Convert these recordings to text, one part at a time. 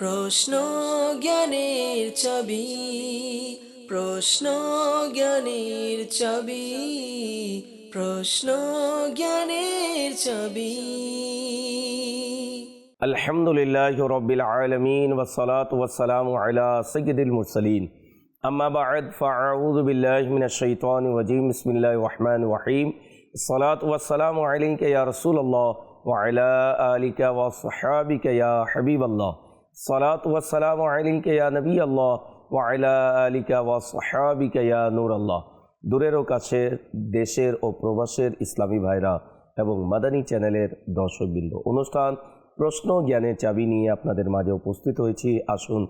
প্রশ্ন জ্ঞানের ছবি প্রশ্ন জ্ঞানের ছবি প্রশ্ন জ্ঞানের ছবি الحمد لله رب العالمين والصلاة والسلام على سيد المرسلين أما بعد فأعوذ بالله من الشيطان الرجيم بسم الله الرحمن الرحيم الصلاة والسلام عليك يا رسول الله وعلى آلك وصحابك يا حبيب الله সালাত ওয়াসালাম আলিকা নবী আল্লাহ ওয়াইলা আলিকা ওয়া সাহাবিকা আল্লাহ দূরেরও কাছে দেশের ও প্রবাসের ইসলামী ভাইরা এবং মাদানী চ্যানেলের দর্শকবৃন্দ, অনুষ্ঠান, প্রশ্ন, জ্ঞানের চাবি নিয়ে আপনাদের মাঝে উপস্থিত হয়েছি। আসুন,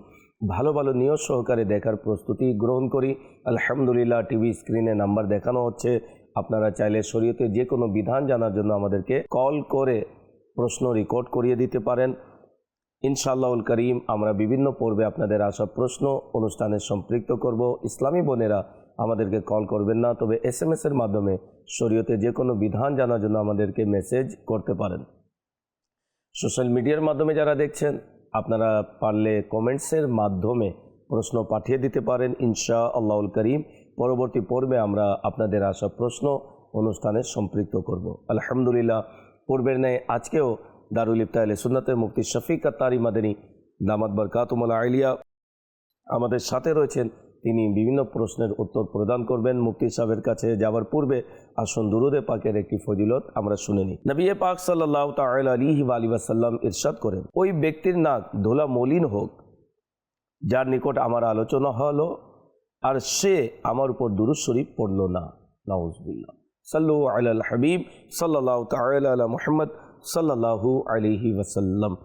ভালো ভালো নিয়োগ সহকারে দেখার প্রস্তুতি গ্রহণ করি। আলহামদুলিল্লাহ, টিভি স্ক্রিনে নাম্বার দেখানো হচ্ছে। আপনারা চাইলে শরীয়তে যে কোনো বিধান জানার জন্য আমাদেরকে কল করে প্রশ্ন রেকর্ড করিয়ে দিতে পারেন। ইনশাআল্লাহুল করিম, আমরা বিভিন্ন পর্বে আপনাদের আসা প্রশ্ন অনুষ্ঠানে সম্পৃক্ত করব। ইসলামী বোনেরা আমাদেরকে কল করবেন না, তবে এস এম এর মাধ্যমে শরীয়তে যে কোনো বিধান জানার জন্য আমাদেরকে মেসেজ করতে পারেন। সোশ্যাল মিডিয়ার মাধ্যমে যারা দেখছেন, আপনারা পারলে কমেন্টসের মাধ্যমে প্রশ্ন পাঠিয়ে দিতে পারেন ইনশা আল্লাহুল করিম। পরবর্তী পর্বে আমরা আপনাদের আসা প্রশ্ন অনুষ্ঠানে সম্পৃক্ত করব। আলহামদুলিল্লাহ, পূর্বের ন্যায় আজকেও দারুল ইফতাহ সুন্নাতে মুক্তি শফিক আত্তারি মাদানী, দামাত বরকাতুমুল আলিয়া আমাদের সাথে রয়েছেন তিনি বিভিন্ন প্রশ্নের উত্তর প্রদান করবেন মুফতি সাহেবের কাছে যাওয়ার পূর্বে। আসুন দুরুদে পাকের একটি ফজিলত আমরা শুনে নিই। নবিয়ে পাক সাল্লাহ তাল আলী ওয়াসাল্লাম ইরশাদ করেন, ওই ব্যক্তির নাক ধোলা মলিন হোক, যার নিকট আমার আলোচনা হলো আর সে আমার উপর দুরুদ শরীফ পড়ল না। নাউজবিল্লা সাল্লু আল হাবিব সাল্লাহ তাল মোহাম্মদ সাল্লাহু আলিহি ওয়াসাল্লাম।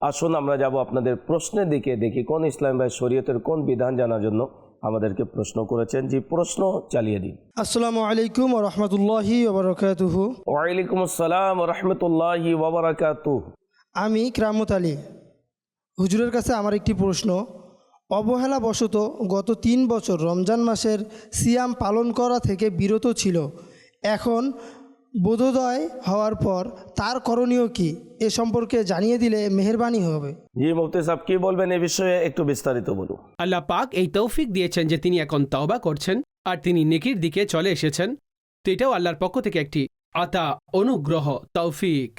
আসুন আমরা যাব আপনাদের প্রশ্নের দিকে দেখি কোন ইসলাম ভাই শরীয়তের কোন বিধান জানার জন্য আমাদেরকে প্রশ্ন করেছেন। যে প্রশ্ন চালিয়ে দিন। আসসালামু আলাইকুম রহমতুল্লাহি ওবরকাতুহু ওয়ালাইকুম আসসালাম রহমতুল্লাহি ওবরাকাতু আমি ক্রামত আলী। হুজুরের কাছে আমার একটি প্রশ্ন। অবহেলা অবহেলাবশত গত তিন বছর রমজান মাসের সিয়াম পালন করা থেকে বিরত ছিল। এখন বোধোদয় হওয়ার পর তার করণীয় কি এ সম্পর্কে জানিয়ে দিলে মেহরবানি হবে। জি মুফতি সাহেব কি বলবেন এ বিষয়ে একটু বিস্তারিত বলুন। আল্লাহ পাক এই তৌফিক দিয়েছেন যে তিনি এখন তওবা করছেন আর তিনি নেকির দিকে চলে এসেছেন। তো এটাও আল্লাহর পক্ষ থেকে একটি আতা অনুগ্রহ তৌফিক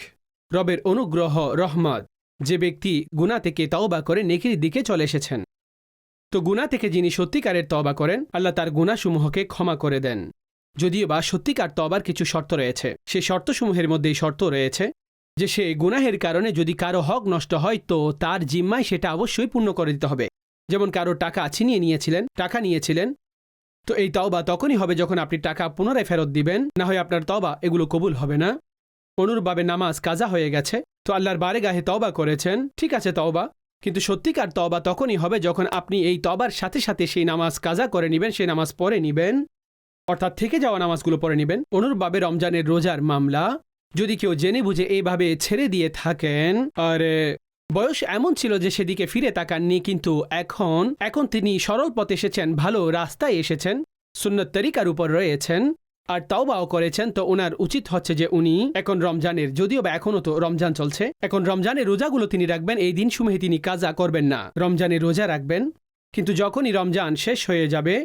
রবের অনুগ্রহ রহমত। যে ব্যক্তি গুণা থেকে তওবা করে নেকির দিকে চলে এসেছেন। তো গুণা থেকে যিনি সত্যিকারের তওবা করেন আল্লাহ তার গুণাসমূহকে ক্ষমা করে দেন। যদিও বা সত্যিকার তবার কিছু শর্ত রয়েছে। সে শর্তসমূহের মধ্যে শর্ত রয়েছে যে সে গুনাহের কারণে যদি কারও হক নষ্ট হয়, তো তার জিম্মায় সেটা অবশ্যই পূর্ণ করে দিতে হবে। যেমন কারও টাকা ছিনিয়ে নিয়েছিলেন, টাকা নিয়েছিলেন, তো এই তওবা তখনই হবে যখন আপনি টাকা পুনরায় ফেরত দিবেন, না হয় আপনার তওবা এগুলো কবুল হবে না। অনুরূপভাবে নামাজ কাজা হয়ে গেছে, তো আল্লাহর বারে গাহে তওবা করেছেন, ঠিক আছে তওবা, কিন্তু সত্যিকার তওবা তখনই হবে যখন আপনি এই তবার সাথে সাথে সেই নামাজ কাজা করে নেবেন, সেই নামাজ পড়ে নেবেন। অর্থাৎ থেকে যাওয়া নামাজগুলো পড়ে নেবেন। অনুরূপভাবে রমজানের রোজার মামলা, যদি কেউ জেনে বুঝে এইভাবে ছেড়ে দিয়ে থাকেন, আর বয়স এমন ছিল যে সেদিকে ফিরে তাকাননি, কিন্তু এখন এখন তিনি সরল পথে এসেছেন, ভালো রাস্তায় এসেছেন, সুন্নত তরিকার উপর রয়েছেন, আর তাওবাও করেছেন, তো ওনার উচিত হচ্ছে যে উনি এখন রমজানের, যদিও বা এখনও তো রমজান চলছে, এখন রমজানের রোজাগুলো তিনি রাখবেন, এই দিন সমূহে তিনি কাজা করবেন না। রমজানের রোজা রাখবেন, কিন্তু যখনই রমজান শেষ হয়ে যাবে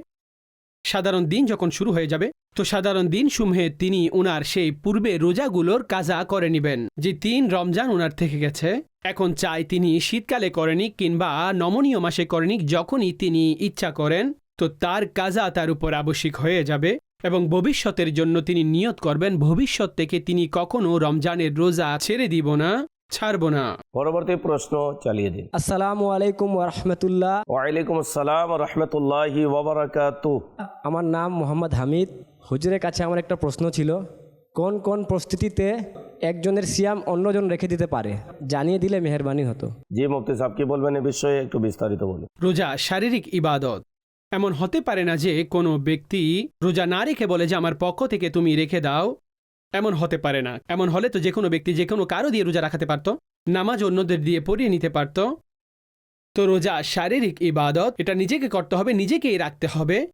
সাধারণ দিন যখন শুরু হয়ে যাবে, তো সাধারণ দিন সমূহে তিনি উনার সেই পূর্বে রোজাগুলোর কাজা করে নেবেন, যে তিন রমজান উনার থেকে গেছে। এখন চাই তিনি শীতকালে করেনিক কিংবা নমনীয় মাসে করেনিক যখনই তিনি ইচ্ছা করেন, তো তার কাজা তার উপর আবশ্যিক হয়ে যাবে এবং ভবিষ্যতের জন্য তিনি নিয়ত করবেন, ভবিষ্যৎ থেকে তিনি কখনো রমজানের রোজা ছেড়ে দিব না। ছাড়ব না। পরবর্তী প্রশ্ন চালিয়ে দিন। আসসালামু আলাইকুম রহমতুল্লাহ। ওয়ালাইকুম আসসালাম রহমতুল্লাহি ওবরাকাতু আমার নাম মোহাম্মদ হামিদ। হুজুরের কাছে আমার একটা প্রশ্ন ছিল। কোন কোন প্রস্তুতিতে একজনের সিয়াম অন্যজন রেখে দিতে পারে? জানিয়ে দিলে মেহরবানি হতো। জি মুফতি সাহেব কি বলবেন এ বিষয়ে একটু বিস্তারিত বলুন। রোজা শারীরিক ইবাদত। এমন হতে পারে না যে কোনো ব্যক্তি রোজা না রেখে বলে যে আমার পক্ষ থেকে তুমি রেখে দাও। এমন হতে পারে না। এমন হলে তো যে কোনো ব্যক্তি যে কোনো কারও দিয়ে রোজা রাখাতে পারত। নামাজ অন্যদের দিয়ে পড়িয়ে নিতে পারত। তো রোজা শারীরিক ইবাদত, এটা নিজেকে করতে হবে, নিজেকেই রাখতে হবে।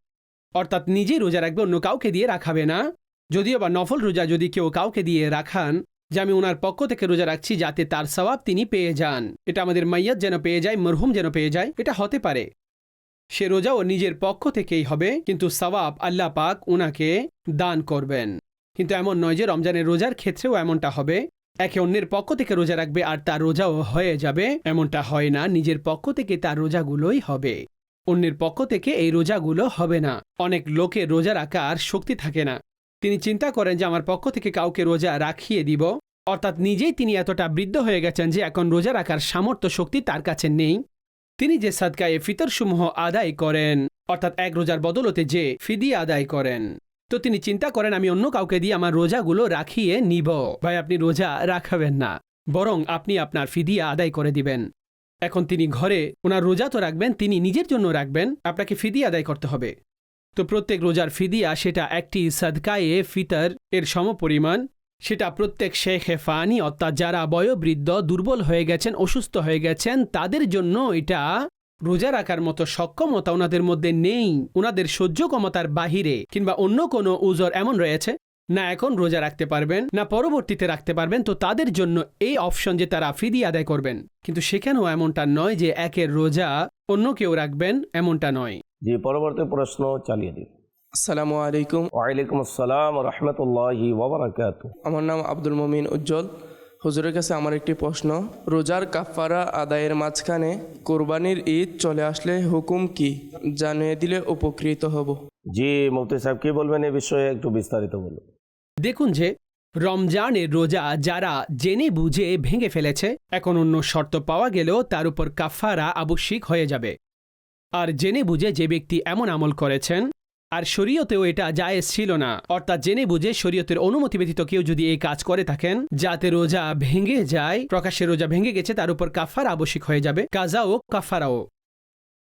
অর্থাৎ নিজেই রোজা রাখবে, অন্য কাউকে দিয়ে রাখাবে না। যদিও বা নফল রোজা যদি কেউ কাউকে দিয়ে রাখান, যে আমি ওনার পক্ষ থেকে রোজা রাখছি যাতে তার সওয়াব তিনি পেয়ে যান। এটা আমাদের মাইয়াত যেন পেয়ে যায়, মরহুম যেন পেয়ে যায়, এটা হতে পারে। সে রোজা ও নিজের পক্ষ থেকেই হবে, কিন্তু সওয়াব আল্লাহ পাক উনাকে দান করবেন। কিন্তু এমন নয় যে রমজানের রোজার ক্ষেত্রেও এমনটা হবে। একে অন্যের পক্ষ থেকে রোজা রাখবে আর তার রোজাও হয়ে যাবে। এমনটা হয় না, নিজের পক্ষ থেকে তার রোজাগুলোই হবে। অন্যের পক্ষ থেকে এই রোজাগুলো হবে না। অনেক লোকের রোজা রাখার শক্তি থাকে না। তিনি চিন্তা করেন যে আমার পক্ষ থেকে কাউকে রোজা রাখিয়ে দিব। অর্থাৎ নিজেই তিনি এতটা বৃদ্ধ হয়ে গেছেন যে এখন রোজা রাখার সামর্থ্য শক্তি তার কাছে নেই। তিনি যে সাদকায়ে ফিতরসমূহ আদায় করেন, অর্থাৎ এক রোজার বদলতে যে ফিদি আদায় করেন। তো তিনি চিন্তা করেন, আমি অন্য কাউকে দিয়ে আমার রোজাগুলো রাখিয়ে নিব। ভাই, আপনি রোজা রাখাবেন না, বরং আপনি আপনার ফিদিয়া আদায় করে দিবেন। এখন তিনি ঘরে, ওনার রোজা তো রাখবেন, তিনি নিজের জন্য রাখবেন, আপনাকে ফিদি আদায় করতে হবে। তো প্রত্যেক রোজার ফিদিয়া সেটা একটি সাদকায়ে ফিতর এর সমপরিমাণ, সেটা প্রত্যেক শেখে ফানি অর্থাৎ যারা বয়োবৃদ্ধ, দুর্বল হয়ে গেছেন, অসুস্থ হয়ে গেছেন, তাদের জন্য এটা রোজা রাখার মতো সক্ষমতা ওনাদের মধ্যে নেই। ওনাদের সহ্য ক্ষমতার বাহিরে কিংবা অন্য কোনো উজর এমন রয়েছে না এখন রোজা রাখতে পারবেন না পরবর্তীতে রাখতে পারবেন তো তাদের জন্য এই অপশন যে তারা ফিদি আদায় করবেন। কিন্তু সেখানেও এমনটা নয় যে একের রোজা অন্য কেউ রাখবেন এমনটা নয়। জি পরবর্তী প্রশ্ন চালিয়ে দিন। আসসালামু আলাইকুম। ওয়ালাইকুম আসসালাম রহমতুল্লাহি আমার নাম আব্দুল মমিন উজ্জ্বল। হুজুরের কাছে আমার একটি প্রশ্ন রোজার কাফারা আদায়ের মাঝখানে কোরবানির ঈদ চলে আসলে হুকুম কি? জানিয়ে দিলে উপকৃত হব। জি মুফতি সাহেব কি বলবেন এ বিষয়ে একটু বিস্তারিত বলুন। দেখুন যে রমজানের রোজা যারা জেনে বুঝে ভেঙে ফেলেছে এখন অন্য শর্ত পাওয়া গেলেও তার উপর কাফারা আবশ্যিক হয়ে যাবে। আর জেনে বুঝে যে ব্যক্তি এমন আমল করেছেন আর শরীয়তেও এটা জায়েজ ছিল না। অর্থাৎ জেনে বুঝে শরীয়তের অনুমতি ব্যতীত কেউ যদি এই কাজ করে থাকেন, যাতে রোজা ভেঙে যায়, প্রকাশ্যে রোজা ভেঙে গেছে, তার উপর কাফারা আবশ্যিক হয়ে যাবে। কাজাও, কাফারাও।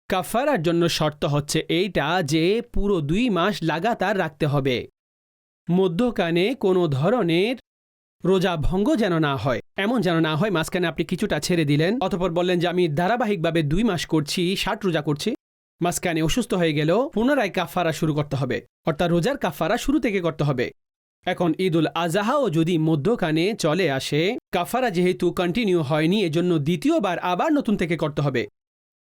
কাফারার জন্য শর্ত হচ্ছে এইটা যে পুরো দুই মাস লাগাতার রাখতে হবে। মধ্যকানে কোনো ধরনের রোজা ভঙ্গ যেন না হয়। এমন যেন না হয়, মাঝখানে আপনি কিছুটা ছেড়ে দিলেন, অতপর বললেন যে আমি ধারাবাহিকভাবে দুই মাস করছি, ষাট রোজা করছি। মাঝখানে অসুস্থ হয়ে গেলেও পুনরায় কাফারা শুরু করতে হবে। অর্থাৎ রোজার কাফারা শুরু থেকে করতে হবে। এখন ঈদুল আজাহাও যদি মধ্যখানে চলে আসে কাফারা যেহেতু কন্টিনিউ হয়নি, এজন্য দ্বিতীয়বার আবার নতুন থেকে করতে হবে।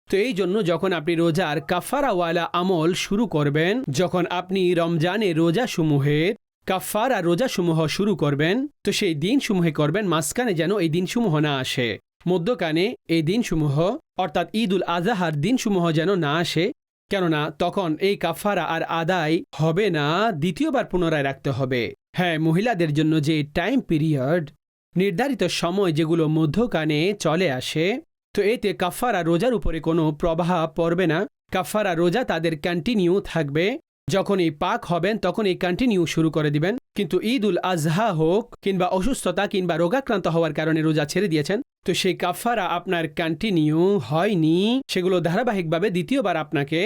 তো এই জন্য যখন আপনি রোজার কাফারাওয়ালা আমল শুরু করবেন, যখন আপনি রমজানে রোজাসমূহের কাফারা রোজাসমূহ শুরু করবেন, তো সেই দিনসমূহে করবেন, মাঝখানে যেন এই দিনসমূহ না আসে। মধ্যকানে এই দিনসমূহ, অর্থাৎ ঈদ উল আজাহার দিনসমূহ যেন না আসে, কেননা তখন এই কাফারা আর আদায় হবে না, দ্বিতীয়বার পুনরায় রাখতে হবে। হ্যাঁ মহিলাদের জন্য যে টাইম পিরিয়ড নির্ধারিত সময় যেগুলো মধ্যকানে চলে আসে, তো এতে কাফারা রোজার উপরে কোনো প্রভাব পড়বে না। কাফারা রোজা তাদের কন্টিনিউ থাকবে। যখন এই পাক হবেন তখন এই কন্টিনিউ শুরু করে দিবেন। কিন্তু ঈদ উল আজহা হোক কিংবা অসুস্থতা কিংবা রোগাক্রান্ত হওয়ার কারণে রোজা ছেড়ে দিয়েছেন তো সেই কাফারা আপনার কন্টিনিউ হয়নি। সেগুলো ধারাবাহিকভাবে দ্বিতীয়বার আপনাকে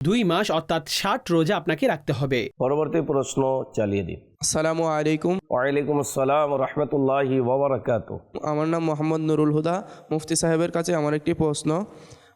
দুই মাস অর্থাৎ ষাট রোজা আপনাকে রাখতে হবে। পরবর্তী প্রশ্ন চালিয়ে দিন। আসসালামু আলাইকুম। ওয়ালাইকুম আসসালাম রহমতুল্লাহি ওবরাকাত আমার নাম মোহাম্মদ নুরুল হুদা। মুফতি সাহেবের কাছে আমার একটি প্রশ্ন।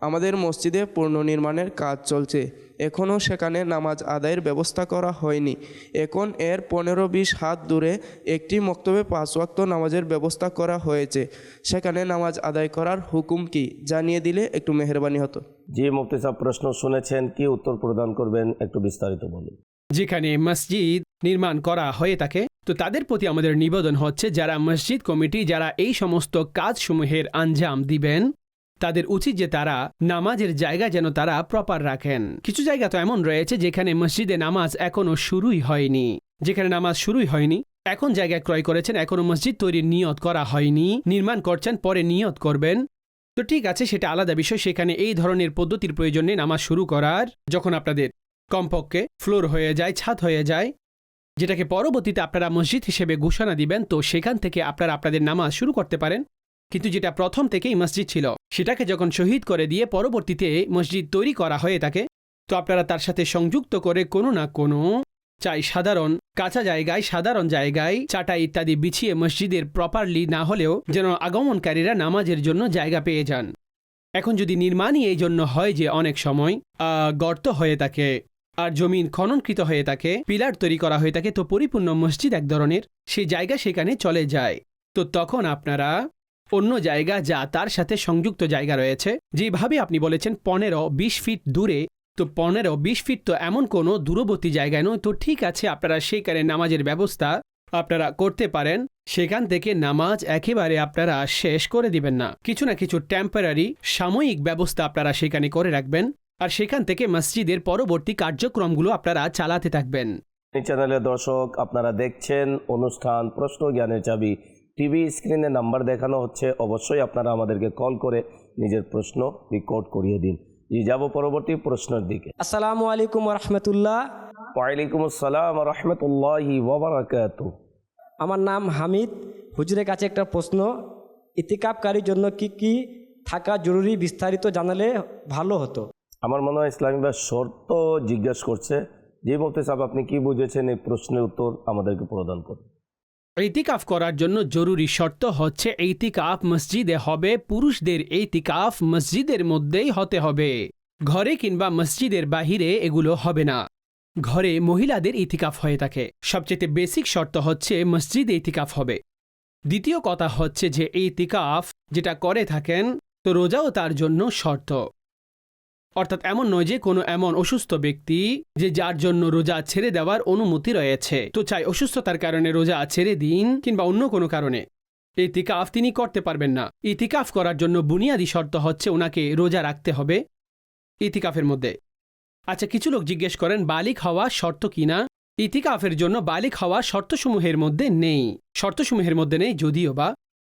আমাদের মসজিদে পুনর্নির্মাণের কাজ চলছে। এখনও সেখানে নামাজ আদায়ের ব্যবস্থা করা হয়নি। এখন এর পনেরো বিশ হাত দূরে একটি মক্তবে পাঁচ ওয়াক্ত নামাজের ব্যবস্থা করা হয়েছে। সেখানে নামাজ আদায় করার হুকুম কি? জানিয়ে দিলে একটু মেহরবানি হতো। জি মুফতি সাহেব প্রশ্ন শুনেছেন কি উত্তর প্রদান করবেন একটু বিস্তারিত বলুন। যেখানে মসজিদ নির্মাণ করা হয়ে থাকে তো তাদের প্রতি আমাদের নিবেদন হচ্ছে যারা মসজিদ কমিটি যারা এই সমস্ত কাজসমূহের আঞ্জাম দিবেন তাদের উচিত যে তারা নামাজের জায়গা যেন তারা প্রপার রাখেন। কিছু জায়গা তো এমন রয়েছে যেখানে মসজিদে নামাজ এখনও শুরুই হয়নি। যেখানে নামাজ শুরুই হয়নি, এখন জায়গা ক্রয় করেছেন এখনও মসজিদ তৈরির নিয়ত করা হয়নি, নির্মাণ করছেন, পরে নিয়ত করবেন। তো ঠিক আছে, সেটা আলাদা বিষয়, সেখানে এই ধরনের পদ্ধতির প্রয়োজন নেই নামাজ শুরু করার। যখন আপনাদের কমপক্ষে ফ্লোর হয়ে যায়, ছাদ হয়ে যায়, যেটাকে পরবর্তীতে আপনারা মসজিদ হিসেবে ঘোষণা দিবেন, তো সেখান থেকে আপনারা আপনাদের নামাজ শুরু করতে পারেন। কিন্তু যেটা প্রথম থেকেই মসজিদ ছিল, সেটাকে যখন শহীদ করে দিয়ে পরবর্তীতে মসজিদ তৈরি করা হয়ে থাকে, তো আপনারা তার সাথে সংযুক্ত করে কোনো না কোনো চাই সাধারণ, কাঁচা জায়গায় সাধারণ জায়গায় চাটা ইত্যাদি বিছিয়ে মসজিদের প্রপারলি না হলেও যেন আগমনকারীরা নামাজের জন্য জায়গা পেয়ে যান। এখন যদি নির্মাণই এই জন্য হয় যে অনেক সময় গর্ত হয়ে থাকে, আর জমিন খননকৃত হয়ে থাকে, পিলার তৈরি করা হয়ে থাকে, তো পরিপূর্ণ মসজিদ এক ধরনের সেই জায়গা সেখানে চলে যায়। তো তখন আপনারা অন্য জায়গা যা তার সাথে সংযুক্ত জায়গা রয়েছে। যেভাবে আপনি বলেছেন পনেরো বিশ ফিট দূরে, তো পনেরো বিশ ফিট তো এমন কোনো দূরবর্তী জায়গায় নয়। তো ঠিক আছে, আপনারা সেখানে নামাজের ব্যবস্থা আপনারা করতে পারেন। সেখান থেকে নামাজ একেবারে আপনারা শেষ করে দিবেন না। কিছু না কিছু টেম্পোরারি সাময়িক ব্যবস্থা আপনারা সেখানে করে রাখবেন আর সেখান থেকে মসজিদের পরবর্তী কার্যক্রমগুলো আপনারা চালাতে থাকবেন। চ্যানেলের দর্শক, আপনারা দেখছেন অনুষ্ঠান প্রশ্ন জ্ঞানের চাবি। টিভি স্ক্রিনে নাম্বার দেখানো হচ্ছে অবশ্যই আপনারা আমাদেরকে কল করে নিজের প্রশ্ন রেকর্ড করিয়ে দিন। জি যাব পরবর্তী প্রশ্নের দিকে। আসসালামু আলাইকুম রহমতুল্লাহ ওয়ালাইকুম আসসালাম রহমতুল্লাহি ওবরাকাত আমার নাম হামিদ। হুজুরের কাছে একটা প্রশ্ন ইতিকাপকারীর জন্য কি কি থাকা জরুরি বিস্তারিত জানালে ভালো হতো? আমার মনে হয় ইসলামী বা শর্ত জিজ্ঞাসা করছে। যে মুফতি সাহেব আপনি কি বুঝেছেন এই প্রশ্নের উত্তর আমাদেরকে প্রদান করুন। এইতিকাফ করার জন্য জরুরি শর্ত হচ্ছে এইতিকাফ মসজিদে হবে, পুরুষদের এইতিকাফ মসজিদের মধ্যেই হতে হবে। ঘরে কিংবা মসজিদের বাহিরে এগুলো হবে না। ঘরে মহিলাদের ইতিকাফ হয়ে থাকে। সবচেয়ে বেসিক শর্ত হচ্ছে মসজিদে ইতিকাফ হবে। দ্বিতীয় কথা হচ্ছে যে ইতিকাফ যেটা করে থাকেন, তো রোজাও তার জন্য শর্ত। অর্থাৎ এমন নয় যে কোনো এমন অসুস্থ ব্যক্তি যে যার জন্য রোজা ছেড়ে দেওয়ার অনুমতি রয়েছে। তো চাই অসুস্থতার কারণে রোজা ছেড়ে দিন কিংবা অন্য কোনো কারণে। ইতিকাফ তিনি করতে পারবেন না। ইতিকাফ করার জন্য বুনিয়াদি শর্ত হচ্ছে ওনাকে রোজা রাখতে হবে। ইতিকাফের মধ্যে। আচ্ছা কিছু লোক জিজ্ঞেস করেন, বালিক হওয়া শর্ত কিনা ইতিকাফের জন্য বালিক হওয়া শর্তসমূহের মধ্যে নেই। শর্তসমূহের মধ্যে নেই যদিও বা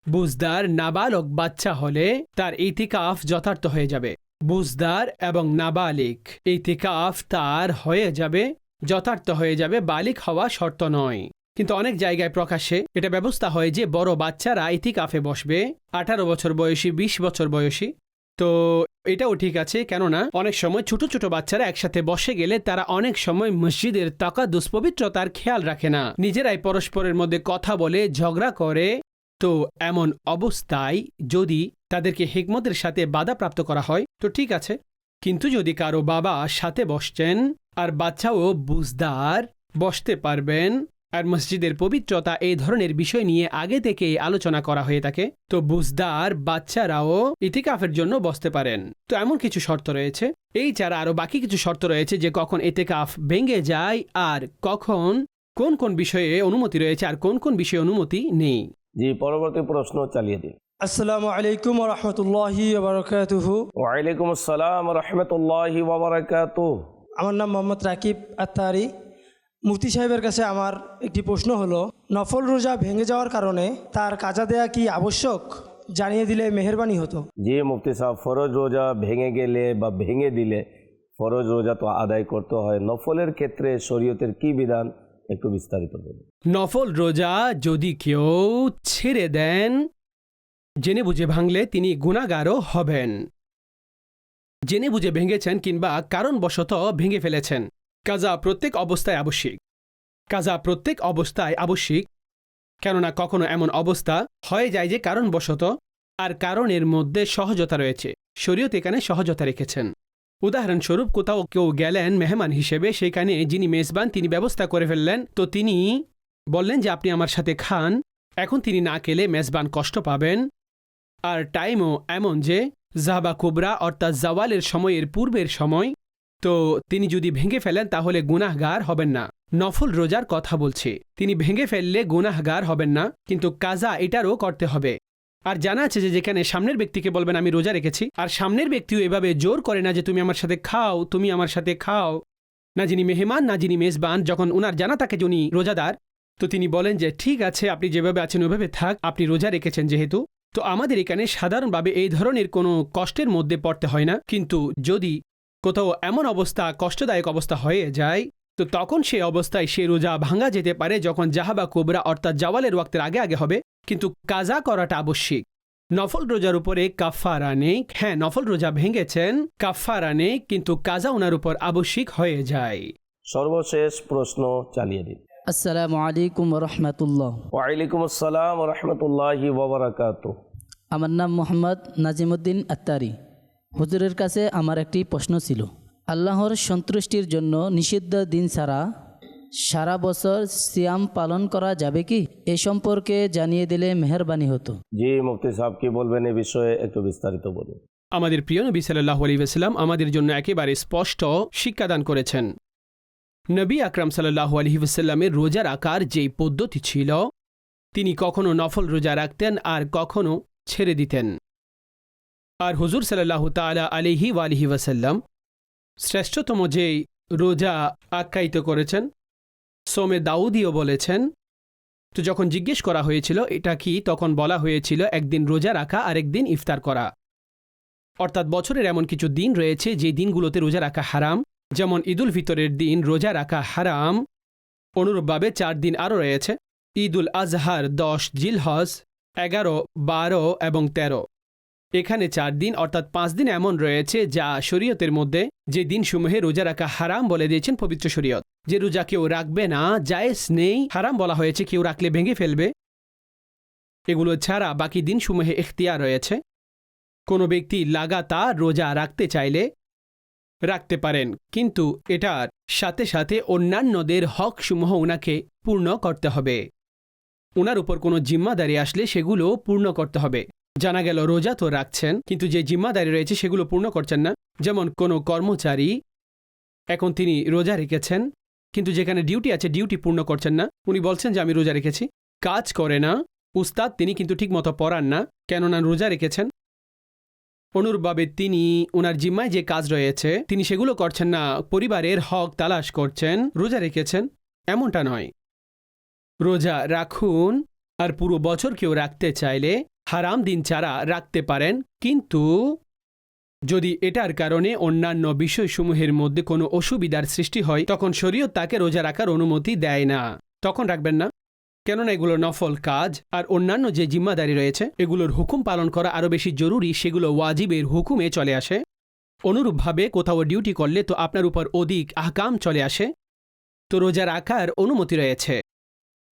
বুজদার নাবালক বাচ্চা হলে তার ইতিকাফ যথার্থ হয়ে যাবে। বুজদার এবং নাবালিক। ইতিকাফ তার হয়ে যাবে, যথার্থ হয়ে যাবে, বালিক হওয়া শর্ত নয়। কিন্তু অনেক জায়গায় প্রকাশে এটা ব্যবস্থা হয় যে বড় বাচ্চারা ইতিকাফে বসবে, আঠারো বছর বয়সী ২০ বছর বয়সী। তো এটাও ঠিক আছে, কেননা অনেক সময় ছোট ছোট বাচ্চারা একসাথে বসে গেলে তারা অনেক সময় মসজিদের তাকা দুষ্পবিত্রতার খেয়াল রাখে না। নিজেরাই পরস্পরের মধ্যে কথা বলে, ঝগড়া করে তো এমন অবস্থায় যদি তাদেরকে হিকমতের সাথে বাধাপ্রাপ্ত করা হয়, তো ঠিক আছে। কিন্তু যদি কারও বাবা সাথে বসছেন আর বাচ্চাও বুঝদার বসতে পারবেন আর মসজিদের পবিত্রতা এই ধরনের বিষয় নিয়ে আগে থেকে আলোচনা করা হয়ে থাকে, তো বুঝদার বাচ্চারাও ইতিকাফের জন্য বসতে পারেন। তো এমন কিছু শর্ত রয়েছে। এই ছাড়া আরও বাকি কিছু শর্ত রয়েছে যে কখন এতেকাফ ভেঙে যায় আর কখন কোন কোন বিষয়ে অনুমতি রয়েছে আর কোন কোন বিষয়ে অনুমতি নেই। জি পরবর্তী প্রশ্ন চালিয়ে দিন। আসসালামু আলাইকুম রহমতুল্লাহি বারকাতুহু। ওয়ালাইকুম আসসালাম রহমতুল্লাহি আমার নাম মোহাম্মদ রাকিব আত্তারি। মুফতি সাহেবের কাছে আমার একটি প্রশ্ন হলো নফল রোজা ভেঙে যাওয়ার কারণে তার কাজা দেয়া কি আবশ্যক? জানিয়ে দিলে মেহরবানি হতো। জি মুফতি সাহেব ফরজ রোজা ভেঙে গেলে বা ভেঙে দিলে ফরজ রোজা তো আদায় করতে হয়। নফলের ক্ষেত্রে শরীয়তের কি বিধান? একটু বিস্তারিত বলুন। নফল রোজা যদি কেউ ছেড়ে দেন, জেনে বুঝে ভাঙলে তিনি গুণাগারও হবেন। জেনে বুঝে ভেঙেছেন কিংবা কারণবশত ভেঙে ফেলেছেন। কাজা প্রত্যেক অবস্থায় আবশ্যিক। কাজা প্রত্যেক অবস্থায় আবশ্যিক, কেননা কখনো এমন অবস্থা হয়ে যায় যে কারণবশত আর কারণের মধ্যে সহজতা রয়েছে। শরীয়ত এখানে সহজতা রেখেছেন। উদাহরণস্বরূপ কোথাও কেউ গেলেন মেহমান হিসেবে, সেখানে যিনি মেজবান তিনি ব্যবস্থা করে ফেললেন। তো তিনি বললেন যে, আপনি আমার সাথে খান। এখন তিনি না খেলে মেজবান কষ্ট পাবেন। আর টাইমও এমন যে, জাহবা কুবরা অর্থাৎ জাওয়ালের সময়ের পূর্বের সময়। তো তিনি যদি ভেঙে ফেলেন, তাহলে গুনাহগার হবেন না। নফল রোজার কথা বলছে। তিনি ভেঙে ফেললে গুনাহগার হবেন না, কিন্তু কাজা এটারও করতে হবে। আর জানা আছে যে যেখানে সামনের ব্যক্তিকে বলবেন, আমি রোজা রেখেছি। আর সামনের ব্যক্তিও এভাবে জোর করে না যে, তুমি আমার সাথে খাও, তুমি আমার সাথে খাও। না যিনি মেহমান, না যিনি মেজবান, যখন উনার জানা থাকে যে উনি রোজাদার, তো তিনি বলেন যে, ঠিক আছে, আপনি যেভাবে আছেন, ওইভাবে থাক, আপনি রোজা রেখেছেন যেহেতু। তো আমাদের এখানে সাধারণভাবে এই ধরনের কোনো কষ্টের মধ্যে পড়তে হয় না। কিন্তু যদি কোথাও এমন অবস্থা, কষ্টদায়ক অবস্থা হয়ে যায়, তো তখন সেই অবস্থায় সে রোজা ভাঙা যেতে পারে, যখন জাহাবা কোবরা অর্থাৎ জাওয়ালের ওয়াক্তের আগে আগে হবে। কিন্তু কাজা করাটা আবশ্যিক। নফল রোজার উপরে কাফারা নেই। হ্যাঁ নফল রোজা ভেঙেছেন কাফারা নেই কিন্তু কাজা ওনার উপর আবশ্যিক হয়ে যায়। সর্বশেষ প্রশ্ন চালিয়ে দিন। আসসালামু আলাইকুম রহমতুল্লাহ ওয়ালাইকুম আসসালাম রহমতুল্লাহি ওবরাকাত। আমার নাম মোহাম্মদ নাজিমুদ্দিন আত্তারি। হুজুরের কাছে আমার একটি প্রশ্ন ছিল। আল্লাহর সন্তুষ্টির জন্য নিষিদ্ধ দিন ছাড়া সারা বছর সিয়াম পালন করা যাবে কি? এ সম্পর্কে জানিয়ে দিলে মেহরবানি হতো। জি মুফতি সাহেব কি বলবেন এ বিষয়ে একটু বিস্তারিত বলুন। আমাদের প্রিয় নবী সাল্লাহ আলহিহাস্লাম আমাদের জন্য একেবারে স্পষ্ট শিক্ষাদান করেছেন। নবী আকরাম সাল্লাহ আলহিহাস্লামের রোজার আকার যেই পদ্ধতি ছিল তিনি কখনো নফল রোজা রাখতেন আর কখনো ছেড়ে দিতেন। আর হুজুর সাল্লাহ তালা আলিহি ওয়ালিহি ওয়াসাল্লাম শ্রেষ্ঠতম যেই রোজা আখ্যায়িত করেছেন সোমে দাউদিও বলেছেন, তো যখন জিজ্ঞেস করা হয়েছিল, এটা কি? তখন বলা হয়েছিল, একদিন রোজা রাখা আর একদিন ইফতার করা। অর্থাৎ বছরের এমন কিছু দিন রয়েছে, যে দিনগুলোতে রোজা রাখা হারাম। যেমন ঈদুল ফিতরের দিন রোজা রাখা হারাম। অনুরূপভাবে চার দিন আরও রয়েছে, ঈদুল আজহার দশ, জিলহজ এগারো, বারো এবং তেরো। এখানে চার দিন অর্থাৎ পাঁচ দিন এমন রয়েছে যা শরীয়তের মধ্যে যে দিনসমূহে রোজা রাখা হারাম বলে দিয়েছেন পবিত্র শরীয়ত। যে রোজা কেউ রাখবে না, জায়েজ নেই, হারাম বলা হয়েছে, কেউ রাখলে ভেঙে ফেলবে। এগুলো ছাড়া বাকি দিনসমূহে এখতিয়ার রয়েছে। কোনো ব্যক্তি লাগাতার রোজা রাখতে চাইলে রাখতে পারেন, কিন্তু এটার সাথে সাথে অন্যান্যদের হকসমূহ ওনাকে পূর্ণ করতে হবে। ওনার উপর কোনো জিম্মাদারি আসলে সেগুলো পূর্ণ করতে হবে। জানা গেল, রোজা তো রাখছেন, কিন্তু যে জিম্মাদারি রয়েছে সেগুলো পূর্ণ করছেন না। যেমন কোনো কর্মচারী এখন তিনি রোজা রেখেছেন, কিন্তু যেখানে ডিউটি আছে ডিউটি পূর্ণ করছেন না। উনি বলছেন যে, আমি রোজা রেখেছি। কাজ করে না। উস্তাদ, তিনি কিন্তু ঠিকমতো পড়ান না, কেননা রোজা রেখেছেন। অনুরূপভাবে তিনি ওনার জিম্মায় যে কাজ রয়েছে, তিনি সেগুলো করছেন না। পরিবারের হক তালাশ করছেন, রোজা রেখেছেন, এমনটা নয়। রোজা রাখুন, আর পুরো বছর কেউ রাখতে চাইলে হারাম দিন ছাড়া রাখতে পারেন, কিন্তু যদি এটার কারণে অন্যান্য বিষয়সমূহের মধ্যে কোনো অসুবিধার সৃষ্টি হয়, তখন শরীয়ত তাকে রোজা রাখার অনুমতি দেয় না। তখন রাখবেন না। কেননা এগুলো নফল কাজ, আর অন্যান্য যে জিম্মাদারি রয়েছে, এগুলোর হুকুম পালন করা আরও বেশি জরুরি, সেগুলো ওয়াজিবের হুকুমে চলে আসে। অনুরূপভাবে কোথাও ডিউটি করলে তো আপনার উপর অধিক আহকাম চলে আসে। তো রোজা রাখার অনুমতি রয়েছে।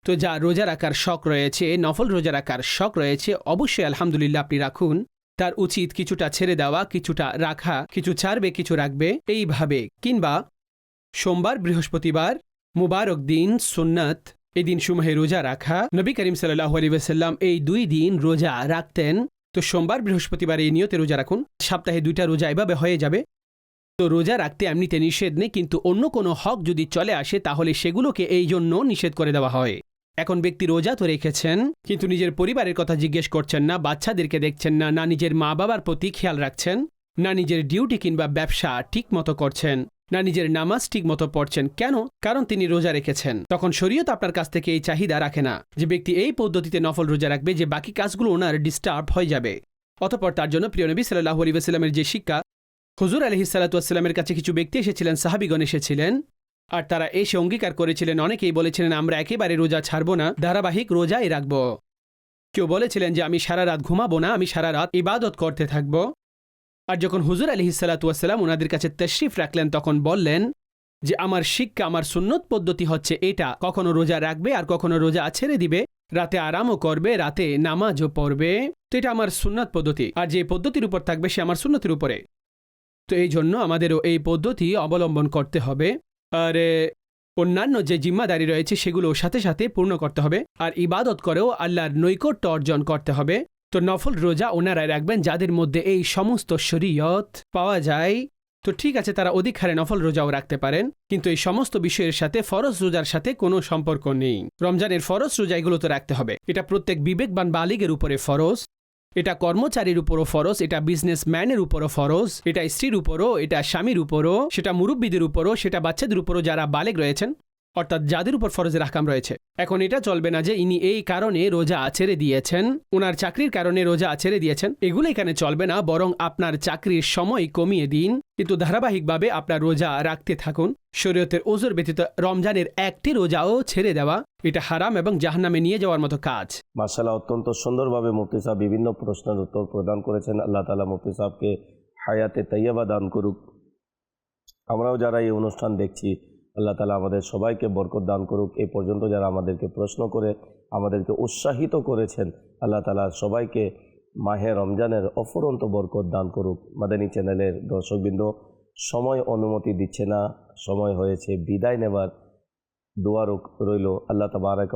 তো যা রোজা রাখার শখ রয়েছে, নফল রোজা রাখার শখ রয়েছে, অবশ্যই আলহামদুলিল্লাহ আপনি রাখুন। তার উচিত কিছুটা ছেড়ে দেওয়া, কিছুটা রাখা, কিছু ছাড়বে, কিছু রাখবে, এইভাবে। কিংবা সোমবার, বৃহস্পতিবার, মুবারক দিন, সুন্নাত, এই দিনসমূহে রোজা রাখা। নবী করিম সাল্লাহ আলী এই দুই দিন রোজা রাখতেন। তো সোমবার, বৃহস্পতিবার এই নিয়তে রোজা রাখুন। সপ্তাহে দুইটা রোজা এভাবে হয়ে যাবে। তো রোজা রাখতে এমনিতে নিষেধ নেই, কিন্তু অন্য কোনো হক যদি চলে আসে, তাহলে সেগুলোকে এই জন্য নিষেধ করে দেওয়া হয়। এখন ব্যক্তি রোজা তো রেখেছেন, কিন্তু নিজের পরিবারের কথা জিজ্ঞেস করছেন না, বাচ্চাদেরকে দেখছেন না না নিজের মা বাবার প্রতি খেয়াল রাখছেন, না নিজের ডিউটি কিংবা ব্যবসা ঠিক মতো করছেন, না নিজের নামাজ ঠিক মতো পড়ছেন। কেন? কারণ তিনি রোজা রেখেছেন। তখন শরীয়ত আপনার কাছ থেকে এই চাহিদা রাখে না যে ব্যক্তি এই পদ্ধতিতে নফল রোজা রাখবে যে বাকি কাজগুলো ওনার ডিস্টার্ব হয়ে যাবে। অতপর তার জন্য প্রিয় নবী সাল্লাহ আলী যে শিক্ষা হুজুর আলহি সাল্লাতুয়াস্লামের কাছে কিছু ব্যক্তি এসেছিলেন, সাহাবিগণ এসেছিলেন, আর তারা এসে অঙ্গীকার করেছিলেন। অনেকেই বলেছিলেন, আমরা একেবারে রোজা ছাড়ব না, ধারাবাহিক রোজাই রাখব। কেউ বলেছিলেন যে, আমি সারা রাত ঘুমাবো না, আমি সারা রাত ইবাদত করতে থাকব। আর যখন হুজুর আলহি সাল্লাতুয়াসাল্লাম ওনাদের কাছে তশরিফ রাখলেন, তখন বললেন যে, আমার শিক্ষা, আমার সুন্নত পদ্ধতি হচ্ছে এটা, কখনো রোজা রাখবে আর কখনো রোজা ছেড়ে দিবে, রাতে আরামও করবে, রাতে নামাজও পড়বে। তো এটা আমার সুন্নত পদ্ধতি, আর যে পদ্ধতির উপর থাকবে সে আমার সুন্নতির উপরে। তো এই জন্য আমাদেরও এই পদ্ধতি অবলম্বন করতে হবে। আর অন্যান্য যে জিম্মাদারি রয়েছে সেগুলো সাথে সাথে পূর্ণ করতে হবে। আর ইবাদত করেও আল্লাহর নৈকট্য অর্জন করতে হবে। তো নফল রোজা ওনারাই রাখবেন যাদের মধ্যে এই সমস্ত শরীয়ত পাওয়া যায়। তো ঠিক আছে, তারা অধিক হারে নফল রোজাও রাখতে পারেন। কিন্তু এই সমস্ত বিষয়ের সাথে, ফরজ রোজার সাথে কোনো সম্পর্ক নেই। রমজানের ফরজ রোজা এগুলো তো রাখতে হবে। এটা প্রত্যেক বিবেকবান বালিগের উপরে ফরজ। এটা কর্মচারীর উপরও ফরজ, এটা বিজনেসম্যানের উপরও ফরজ, এটা স্ত্রীর উপরও, এটা স্বামীর উপরও, সেটা মুরব্বীদের উপরও, সেটা বাচ্চাদের উপরও যারা বালেগ রয়েছেন, অর্থাৎ যাদের উপর ফরজের আকাম রয়েছে। এখন এটা চলবে না যে ইনি এই কারণে রোজা ছেড়ে দিয়েছেন ওনার চাকরির কারণে রোজা ছেড়ে দিয়েছেন, এগুলো এখানে চলবে না, বরং আপনার চাকরির সময় কমিয়ে দিন, কিন্তু ধারাবাহিকভাবে আপনার রোজা রাখতে থাকুন। শরীয়তের ওজোর ব্যতীত রমজানের একটি রোজাও ছেড়ে দেওয়া, এটা হারাম এবং জাহান্নামে নিয়ে যাওয়ার মতো কাজ। মার্শাল্লাহ অত্যন্ত সুন্দরভাবে মুফতি সাহেব বিভিন্ন প্রশ্নের উত্তর প্রদান করেছেন। আল্লাহ তালা মুফতি সাহেবকে হায়াতে তৈয়বা দান করুক। আমরাও যারা এই অনুষ্ঠান দেখছি, আল্লাহ তালা আমাদের সবাইকে বরকত দান করুক। এ পর্যন্ত যারা আমাদেরকে প্রশ্ন করে, আমাদেরকে উৎসাহিত করেছেন, আল্লাহ তালা সবাইকে মাহে রমজানের অফুরন্ত বরকত দান করুক। মাদানী চ্যানেলের দর্শকবৃন্দ, সময় অনুমতি দিচ্ছে না, সময় হয়েছে, বিদায় নেবার দোয়া রইল। আল্লাহ তবারক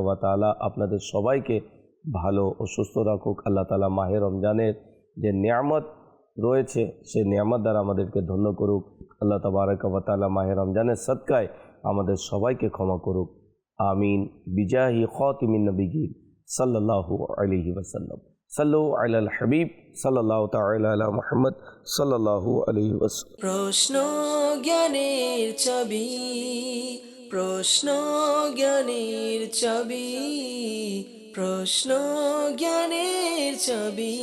আপনাদের সবাইকে ভালো ও সুস্থ রাখুক। আল্লাহ তালা মাহে রমজানের যে নিয়ামত রয়েছে, সেই নিয়ামত দ্বারা আমাদেরকে ধন্য করুক। আল্লাহ তবারক ওয়া তাআলা মাহে রমজানের সৎকায় আমাদের সবাইকে ক্ষমা করুক। আমিন। বিজাহি খাতিমিন নবিগির সাল্লাল্লাহু আলাইহি ওয়াসাল্লাম। সাল্লু আলাল হাবিব সাল্লাল্লাহু তাআলা আলা মুহাম্মদ সাল্লাল্লাহু আলাইহি ওয়াসাল্লাম। প্রশ্ন জ্ঞানের চাবি, প্রশ্ন জ্ঞানের চাবি প্রশ্ন জ্ঞানের চাবি